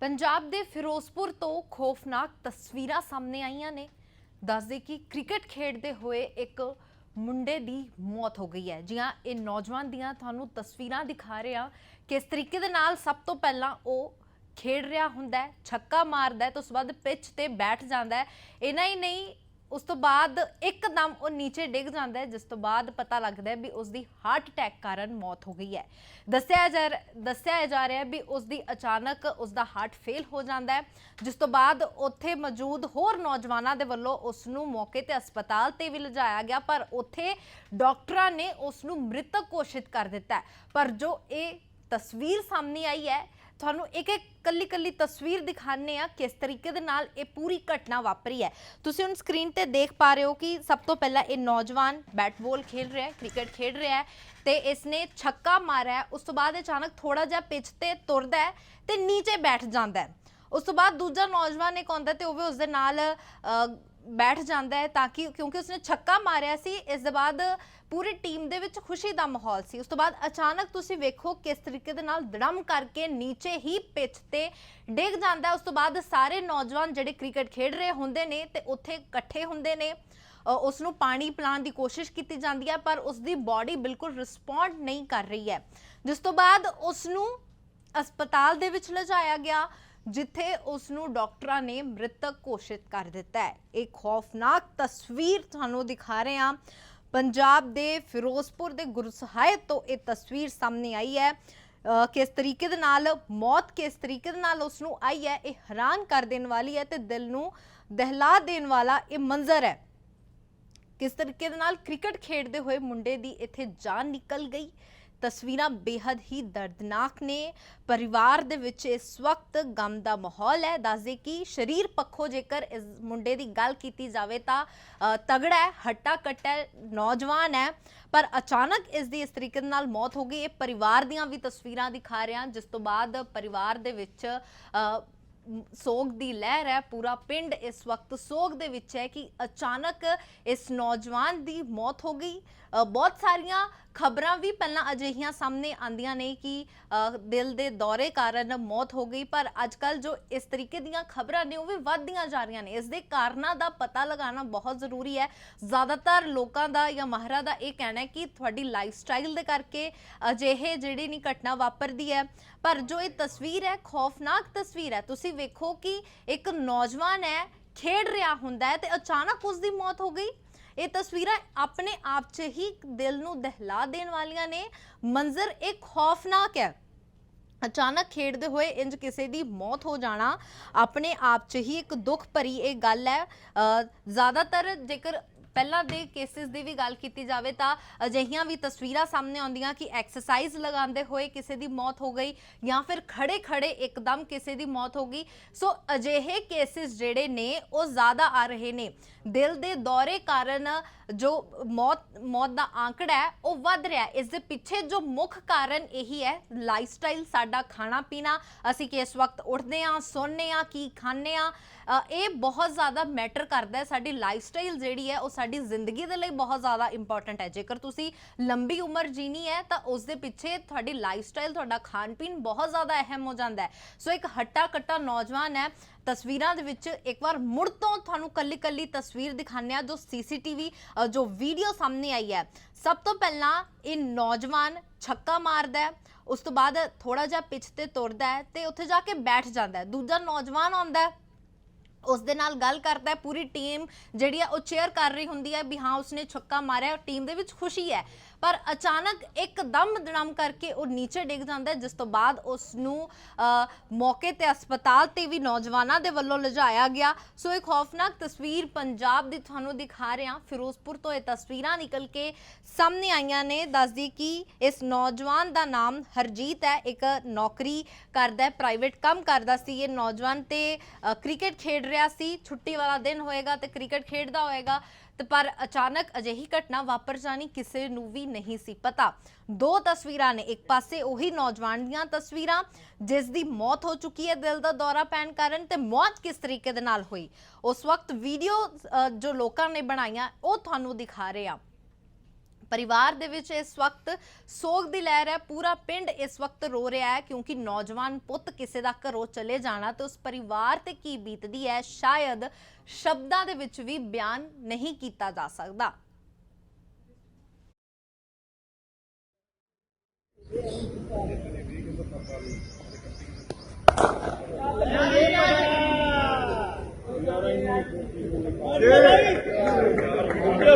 ਪੰਜਾਬ ਦੇ ਫਿਰੋਜ਼ਪੁਰ ਤੋਂ ਖੌਫਨਾਕ ਤਸਵੀਰਾਂ ਸਾਹਮਣੇ ਆਈਆਂ ਨੇ। ਦੱਸਦੇ ਕਿ ਕ੍ਰਿਕਟ ਖੇਡਦੇ ਹੋਏ ਇੱਕ ਮੁੰਡੇ ਦੀ ਮੌਤ ਹੋ ਗਈ ਹੈ। ਜੀ ਹਾਂ ਇਹ ਨੌਜਵਾਨ ਦੀਆਂ ਤੁਹਾਨੂੰ ਤਸਵੀਰਾਂ ਦਿਖਾ ਰਹੇ ਹਾਂ ਕਿਸ ਤਰੀਕੇ ਦੇ ਨਾਲ ਸਭ ਤੋਂ ਪਹਿਲਾਂ ਉਹ ਖੇਡ ਰਿਹਾ ਹੁੰਦਾ ਹੈ, ਛੱਕਾ ਮਾਰਦਾ ਹੈ ਤੇ ਉਸ ਤੋਂ ਬਾਅਦ ਪਿੱਚ ਤੇ ਬੈਠ ਜਾਂਦਾ ਹੈ। ਇਨਾ ਹੀ ਨਹੀਂ ਉਸ ਤੋਂ ਬਾਅਦ ਇੱਕਦਮ ਉਹ ਨੀਚੇ ਡਿੱਗ ਜਾਂਦਾ ਹੈ, ਜਿਸ ਤੋਂ ਬਾਅਦ ਪਤਾ ਲੱਗਦਾ ਹੈ ਵੀ ਉਸ ਦੀ ਹਾਰਟ ਅਟੈਕ ਕਾਰਨ ਮੌਤ ਹੋ ਗਈ ਹੈ। ਦੱਸਿਆ ਜਾ ਦੱਸਿਆ ਜਾ ਰਿਹਾ ਹੈ ਵੀ ਉਸ ਦੀ ਅਚਾਨਕ ਉਸ ਦਾ ਹਾਰਟ ਫੇਲ ਹੋ ਜਾਂਦਾ ਹੈ, ਜਿਸ ਤੋਂ ਬਾਅਦ ਉੱਥੇ ਮੌਜੂਦ ਹੋਰ ਨੌਜਵਾਨਾਂ ਦੇ ਵੱਲੋਂ ਉਸ ਨੂੰ ਮੌਕੇ ਤੇ ਹਸਪਤਾਲ ਤੇ ਵੀ ਲਿਜਾਇਆ ਗਿਆ, ਪਰ ਉੱਥੇ ਡਾਕਟਰਾਂ ਨੇ ਉਸ ਨੂੰ ਮ੍ਰਿਤਕ ਘੋਸ਼ਿਤ ਕਰ ਦਿੱਤਾ ਪਰ ਜੋ ਇਹ ਤਸਵੀਰ ਸਾਹਮਣੇ ਆਈ ਹੈ ਤੁਹਾਨੂੰ ਇੱਕ ਇੱਕ ਕੱਲੀ ਕੱਲੀ ਤਸਵੀਰ ਦਿਖਾਣੇ ਆ ਕਿਸ ਤਰੀਕੇ ਦੇ ਨਾਲ ਇਹ ਪੂਰੀ ਘਟਨਾ ਵਾਪਰੀ ਹੈ। ਤੁਸੀਂ ਹੁਣ ਸਕਰੀਨ ਤੇ ਦੇਖ ਪਾ ਰਹੇ ਹੋ ਕਿ ਸਭ ਤੋਂ ਪਹਿਲਾਂ ਇਹ ਨੌਜਵਾਨ ਬੈਟਬਾਲ ਖੇਡ ਰਿਹਾ ਹੈ ਕ੍ਰਿਕਟ ਖੇਡ ਰਿਹਾ ਹੈ ਤੇ ਇਸ ਛੱਕਾ ਮਾਰਿਆ ਉਸ ਤੋਂ ਬਾਅਦ ਅਚਾਨਕ ਥੋੜਾ ਜਿਹਾ ਪਿੱਚ ਤੇ ਤੁਰਦਾ ਹੈ ਤੇ ਨੀਚੇ ਬੈਠ ਜਾਂਦਾ ਹੈ। ਉਸ ਤੋਂ ਬਾਅਦ ਦੂਜਾ ਨੌਜਵਾਨ ਇੱਕ ਆਉਂਦਾ ਤੇ ਉਹ ਵੀ ਉਸ ਦੇ ਨਾਲ ਬੈਠ ਜਾਂਦਾ ਹੈ ਤਾਂ ਕਿ ਕਿਉਂਕਿ ਉਸਨੇ ਛੱਕਾ ਮਾਰਿਆ ਸੀ ਇਸ ਦੇ ਬਾਅਦ ਪੂਰੀ ਟੀਮ ਦੇ ਵਿੱਚ ਖੁਸ਼ੀ ਦਾ ਮਾਹੌਲ ਸੀ। ਉਸ ਤੋਂ ਬਾਅਦ ਅਚਾਨਕ ਤੁਸੀਂ ਵੇਖੋ ਕਿਸ ਤਰੀਕੇ ਦੇ ਨਾਲ ਧੜਮ ਕਰਕੇ ਨੀਚੇ ਹੀ ਪਿੱਚ ਤੇ ਡਿੱਗ ਜਾਂਦਾ ਉਸ ਤੋਂ ਬਾਅਦ ਸਾਰੇ ਨੌਜਵਾਨ ਜਿਹੜੇ ਕ੍ਰਿਕਟ ਖੇਡ ਰਹੇ ਹੁੰਦੇ ਨੇ ਤੇ ਉੱਥੇ ਇਕੱਠੇ ਹੁੰਦੇ ਨੇ ਅ, ਉਸ ਨੂੰ ਪਾਣੀ ਪਿਲਾਉਣ ਦੀ ਕੋਸ਼ਿਸ਼ ਕੀਤੀ ਜਾਂਦੀ ਹੈ ਪਰ ਉਸ ਦੀ ਬਾਡੀ ਬਿਲਕੁਲ ਰਿਸਪੌਂਡ ਨਹੀਂ ਕਰ ਰਹੀ ਹੈ। ਜਿਸ ਤੋਂ ਬਾਅਦ ਉਸ ਨੂੰ ਹਸਪਤਾਲ ਦੇ ਵਿੱਚ ਲਿਜਾਇਆ ਗਿਆ। ਜਿੱਥੇ ਉਸ ਨੂੰ ਡਾਕਟਰਾਂ ਨੇ ਮ੍ਰਿਤਕ ਘੋਸ਼ਿਤ ਕਰ ਦਿੱਤਾ ਹੈ। ਇਹ ਖੌਫਨਾਕ ਤਸਵੀਰ ਤੁਹਾਨੂੰ ਦਿਖਾ ਰਹੇ ਹਾਂ। ਪੰਜਾਬ ਦੇ ਫਿਰੋਜ਼ਪੁਰ ਦੇ ਗੁਰਸਹਾਇਤ ਤੋਂ ਇਹ ਤਸਵੀਰ ਸਾਹਮਣੇ ਆਈ ਹੈ। ਅ, ਕਿਸ ਤਰੀਕੇ ਦੇ ਨਾਲ ਮੌਤ ਕਿਸ ਤਰੀਕੇ ਦੇ ਨਾਲ ਉਸ ਨੂੰ ਆਈ ਹੈ ਇਹ ਹੈਰਾਨ ਕਰ ਦੇਣ ਵਾਲੀ ਹੈ ਤੇ ਦਿਲ ਨੂੰ ਦਹਿਲਾ ਦੇਣ ਵਾਲਾ ਇਹ ਮੰਜ਼ਰ ਹੈ। ਕਿਸ ਤਰੀਕੇ ਦੇ ਨਾਲ ਕ੍ਰਿਕਟ ਖੇਡਦੇ ਹੋਏ ਮੁੰਡੇ ਦੀ ਇੱਥੇ ਜਾਨ ਨਿਕਲ ਗਈ। ਤਸਵੀਰਾਂ ਬੇहद ਹੀ ਦਰਦਨਾਕ ਨੇ। ਪਰਿਵਾਰ ਦੇ ਵਿੱਚ ਇਸ ਵਕਤ ਗਮ ਦਾ ਮਾਹੌਲ ਹੈ। ਦੱਸਦੇ ਕਿ ਸਰੀਰ ਪੱਖੋਂ ਜੇਕਰ ਇਸ ਮੁੰਡੇ ਦੀ ਗੱਲ ਕੀਤੀ ਜਾਵੇ ਤਾਂ ਤਗੜਾ ਹੈ ਹੱਟਾ ਕੱਟਾ ਨੌਜਵਾਨ ਹੈ। ਪਰ ਅਚਾਨਕ ਇਸ ਦੀ ਇਸ ਤਰੀਕੇ ਨਾਲ ਮੌਤ ਹੋ ਗਈ। ਇਹ ਪਰਿਵਾਰ ਦੀਆਂ ਵੀ ਤਸਵੀਰਾਂ ਦਿਖਾ ਰਿਹਾ। ਜਿਸ ਤੋਂ ਬਾਅਦ ਪਰਿਵਾਰ ਦੇ ਵਿੱਚ ਸੋਗ ਦੀ ਲਹਿਰ ਹੈ। ਪੂਰਾ ਪਿੰਡ ਇਸ ਵਕਤ ਸੋਗ ਦੇ ਵਿੱਚ ਹੈ ਕਿ ਅਚਾਨਕ ਇਸ ਨੌਜਵਾਨ ਦੀ ਮੌਤ ਹੋ ਗਈ। ਬਹੁਤ ਸਾਰੀਆਂ ਖਬਰਾਂ ਵੀ ਪਹਿਲਾਂ ਅਜਿਹੀਆਂ ਸਾਹਮਣੇ ਆਂਦੀਆਂ ਨੇ ਕਿ ਦਿਲ ਦੇ ਦੌਰੇ ਕਾਰਨ ਮੌਤ ਹੋ ਗਈ, ਪਰ ਅੱਜਕੱਲ ਜੋ ਇਸ ਤਰੀਕੇ ਦੀਆਂ ਖਬਰਾਂ ਨੇ ਉਹ ਵੀ ਵੱਧਦੀਆਂ ਜਾ ਰਹੀਆਂ ਨੇ। ਇਸ ਦੇ ਕਾਰਨਾਂ ਦਾ ਪਤਾ ਲਗਾਉਣਾ ਬਹੁਤ ਜ਼ਰੂਰੀ ਹੈ। ਜ਼ਿਆਦਾਤਰ ਲੋਕਾਂ ਦਾ ਜਾਂ ਮਾਹਰਾਂ ਦਾ ਇਹ ਕਹਿਣਾ ਹੈ ਕਿ ਤੁਹਾਡੀ ਲਾਈਫ ਸਟਾਈਲ ਦੇ ਕਰਕੇ ਅਜਿਹੇ ਜਿਹੜੀ ਨਹੀਂ ਘਟਨਾ ਵਾਪਰਦੀ ਹੈ। ਪਰ ਜੋ ਇਹ ਤਸਵੀਰ ਹੈ, ਖੌਫਨਾਕ ਤਸਵੀਰ ਹੈ, ਤੁਸੀਂ ਵੇਖੋ ਕਿ ਇੱਕ ਨੌਜਵਾਨ ਹੈ, ਖੇਡ ਰਿਹਾ ਹੁੰਦਾ ਹੈ ਤੇ ਅਚਾਨਕ ਉਸ ਦੀ ਮੌਤ ਹੋ ਗਈ। ਇਹ ਤਸਵੀਰਾਂ ਆਪਣੇ ਆਪ 'ਚ ਹੀ ਦਿਲ ਨੂੰ ਦਹਿਲਾ ਦੇਣ ਵਾਲੀਆਂ ਨੇ। ਮੰਜ਼ਰ ਇੱਕ ਖੌਫਨਾਕ ਹੈ। ਅਚਾਨਕ ਖੇਡਦੇ ਹੋਏ ਇੰਜ ਕਿਸੇ ਦੀ ਮੌਤ ਹੋ ਜਾਣਾ ਆਪਣੇ ਆਪ 'ਚ ਹੀ ਇੱਕ ਦੁੱਖ ਭਰੀ ਇਹ ਗੱਲ ਹੈ। ਅ, ਜ਼ਿਆਦਾਤਰ ਜੇਕਰ ਪਹਿਲਾਂ ਦੇ ਕੇਸਿਸ ਦੀ ਵੀ ਗੱਲ ਕੀਤੀ ਜਾਵੇ ਤਾਂ ਅਜਿਹੀਆਂ ਵੀ ਤਸਵੀਰਾਂ ਸਾਹਮਣੇ ਆਉਂਦੀਆਂ ਕਿ ਐਕਸਰਸਾਈਜ਼ ਲਗਾਉਂਦੇ ਹੋਏ ਕਿਸੇ ਦੀ ਮੌਤ ਹੋ ਗਈ ਜਾਂ ਫਿਰ ਖੜੇ ਖੜੇ ਇੱਕਦਮ ਕਿਸੇ ਦੀ ਮੌਤ ਹੋ ਗਈ। ਸੋ ਅਜਿਹੇ ਕੇਸਿਸ ਜਿਹੜੇ ਨੇ, ਉਹ ਜ਼ਿਆਦਾ ਆ ਰਹੇ ਨੇ। ਦਿਲ ਦੇ ਦੌਰੇ ਕਾਰਨ ਜੋ ਮੌਤ ਮੌਤ ਦਾ ਆંકੜਾ ਹੈ, ਉਹ ਵੱਧ ਰਿਹਾ ਹੈ। ਇਸ ਦੇ ਪਿੱਛੇ ਜੋ ਮੁੱਖ ਕਾਰਨ ਇਹੀ ਹੈ ਲਾਈਫ ਸਟਾਈਲ ਸਾਡਾ ਖਾਣਾ ਪੀਣਾ ਅਸੀਂ ਕਿਸ ਵਕਤ ਉੱਠਦੇ ਹਾਂ, ਸੌਂਦੇ ਹਾਂ, ਕੀ ਖਾਂਦੇ ਹਾਂ। ਇਹ ਬਹੁਤ ਜ਼ਿਆਦਾ ਮੈਟਰ ਕਰਦਾ ਹੈ ਸਾਡੀ ਲਾਈਫਸਟਾਈਲ ਜਿਹੜੀ ਹੈ, ਉਹ ਸਾਡੀ ਜ਼ਿੰਦਗੀ ਦੇ ਲਈ ਬਹੁਤ ਜ਼ਿਆਦਾ ਇੰਪੋਰਟੈਂਟ ਹੈ। ਜੇਕਰ ਤੁਸੀਂ ਲੰਬੀ ਉਮਰ ਜੀਣੀ ਹੈ, ਤਾਂ ਉਸ ਦੇ ਪਿੱਛੇ ਤੁਹਾਡੀ ਲਾਈਫ ਤੁਹਾਡਾ ਖਾਣ ਪੀਣ ਬਹੁਤ ਜ਼ਿਆਦਾ ਅਹਿਮ ਹੋ ਜਾਂਦਾ ਹੈ। ਸੋ ਇੱਕ ਹੱਟਾ ਕੱਟਾ ਨੌਜਵਾਨ ਹੈ। ਤਸਵੀਰਾਂ ਦੇ ਵਿੱਚ ਇੱਕ ਵਾਰ ਮੁੜ ਤੋਂ ਤੁਹਾਨੂੰ ਕੱਲੀ ਕੱਲੀ ਤਸਵੀਰ ਦਿਖਾਉਂਦੇ ਆ ਜੋ ਸੀਸੀਟੀਵੀ ਜੋ ਵੀਡੀਓ ਸਾਹਮਣੇ ਆਈ ਹੈ। ਸਭ ਤੋਂ ਪਹਿਲਾਂ ਇਹ ਨੌਜਵਾਨ ਛੱਕਾ ਮਾਰਦਾ ਹੈ। ਉਸ ਤੋਂ ਬਾਅਦ ਥੋੜਾ ਜਿਹਾ ਪਿੱਛ ਤੇ ਤੁਰਦਾ ਹੈ ਤੇ ਉੱਥੇ ਜਾ ਕੇ ਬੈਠ ਜਾਂਦਾ ਹੈ। ਦੂਜਾ ਨੌਜਵਾਨ ਆਉਂਦਾ ਹੈ। ਉਸ ਦੇ ਨਾਲ ਗੱਲ ਕਰਦਾ ਹੈ, ਪੂਰੀ ਟੀਮ ਜਿਹੜੀ ਆ ਉਹ ਚੇਅਰ ਕਰ ਰਹੀ ਹੁੰਦੀ ਹੈ ਵੀ ਹਾਂ, ਉਸਨੇ ਛੱਕਾ ਮਾਰਿਆ ਟੀਮ ਦੇ ਵਿੱਚ ਖੁਸ਼ੀ ਹੈ। ਪਰ ਅਚਾਨਕ ਇੱਕਦਮ ਦੜਮ ਕਰਕੇ ਉਹ ਨੀਚੇ ਡਿੱਗ ਜਾਂਦਾ ਹੈ, ਜਿਸ ਤੋਂ ਬਾਅਦ ਉਸ ਨੂੰ ਮੌਕੇ ਤੇ ਹਸਪਤਾਲ ਤੇ ਵੀ ਨੌਜਵਾਨਾਂ ਦੇ ਵੱਲੋਂ ਲਿਜਾਇਆ ਗਿਆ। ਸੋ ਇੱਕ ਖੌਫਨਾਕ ਤਸਵੀਰ ਪੰਜਾਬ ਦੀ ਤੁਹਾਨੂੰ ਦਿਖਾ ਰਿਹਾ। ਫਿਰੋਜ਼ਪੁਰ ਤੋਂ ਇਹ ਤਸਵੀਰਾਂ ਨਿਕਲ ਕੇ ਸਾਹਮਣੇ ਆਈਆਂ ਨੇ। ਦੱਸਦੀ ਕਿ ਇਸ ਨੌਜਵਾਨ ਦਾ ਨਾਮ ਹਰਜੀਤ ਹੈ। ਇੱਕ ਨੌਕਰੀ ਕਰਦਾ ਹੈ, ਪ੍ਰਾਈਵੇਟ ਕੰਮ ਕਰਦਾ ਸੀ। ਇਹ ਨੌਜਵਾਨ ਤੇ ਕ੍ਰਿਕਟ ਖੇਡ ਰਿਹਾ ਸੀ। ਛੁੱਟੀ ਵਾਲਾ ਦਿਨ ਹੋਏਗਾ ਤੇ ਕ੍ਰਿਕਟ ਖੇਡਦਾ ਹੋਏਗਾ। ਤੇ ਪਰ ਅਚਾਨਕ ਅਜਿਹੀ ਘਟਨਾ ਵਾਪਰ ਜਾਣੀ ਕਿਸੇ ਨੂੰ ਵੀ ਨਹੀਂ ਸੀ ਪਤਾ। ਦੋ ਤਸਵੀਰਾਂ ਨੇ, ਇੱਕ ਪਾਸੇ ਉਹੀ ਨੌਜਵਾਨ ਦੀਆਂ ਤਸਵੀਰਾਂ, ਜਿਸ ਦੀ ਮੌਤ ਹੋ ਚੁੱਕੀ ਹੈ ਦਿਲ ਦਾ ਦੌਰਾ ਪੈਣ ਕਾਰਨ ਤੇ ਮੌਤ ਕਿਸ ਤਰੀਕੇ ਦੇ ਨਾਲ ਹੋਈ। ਉਸ ਵਕਤ ਵੀਡੀਓ ਜੋ ਲੋਕਾਂ ਨੇ ਬਣਾਈਆਂ, ਉਹ ਤੁਹਾਨੂੰ ਦਿਖਾ ਰਹੇ ਆ ਪਰਿਵਾਰ ਦੇ ਵਿੱਚ ਇਸ ਵਕਤ ਸੋਗ ਦੀ ਲਹਿਰ ਹੈ, ਪੂਰਾ ਪਿੰਡ ਇਸ ਵਕਤ ਰੋ ਰਿਹਾ ਹੈ ਕਿਉਂਕਿ ਨੌਜਵਾਨ ਪੁੱਤ ਕਿਸੇ ਦਾ ਘਰੋਂ ਚਲੇ ਜਾਣਾ ਤੇ ਉਸ ਪਰਿਵਾਰ ਤੇ ਕੀ ਬੀਤਦੀ ਹੈ, ਸ਼ਾਇਦ ਸ਼ਬਦਾਂ ਦੇ ਵਿੱਚ ਵੀ ਬਿਆਨ ਨਹੀਂ ਕੀਤਾ ਜਾ ਸਕਦਾ।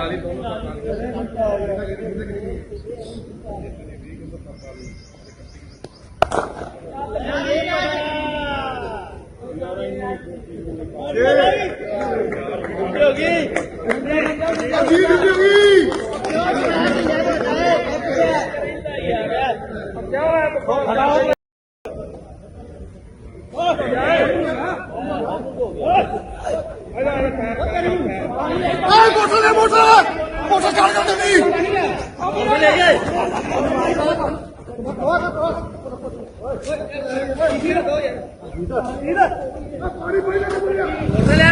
ਜੀ ਜੀ ਆਏ ਮੋਟਰ ਦੇ ਮੋਟਰ ਮੋਟਰ ਚੜ ਕਰ ഇതിലെ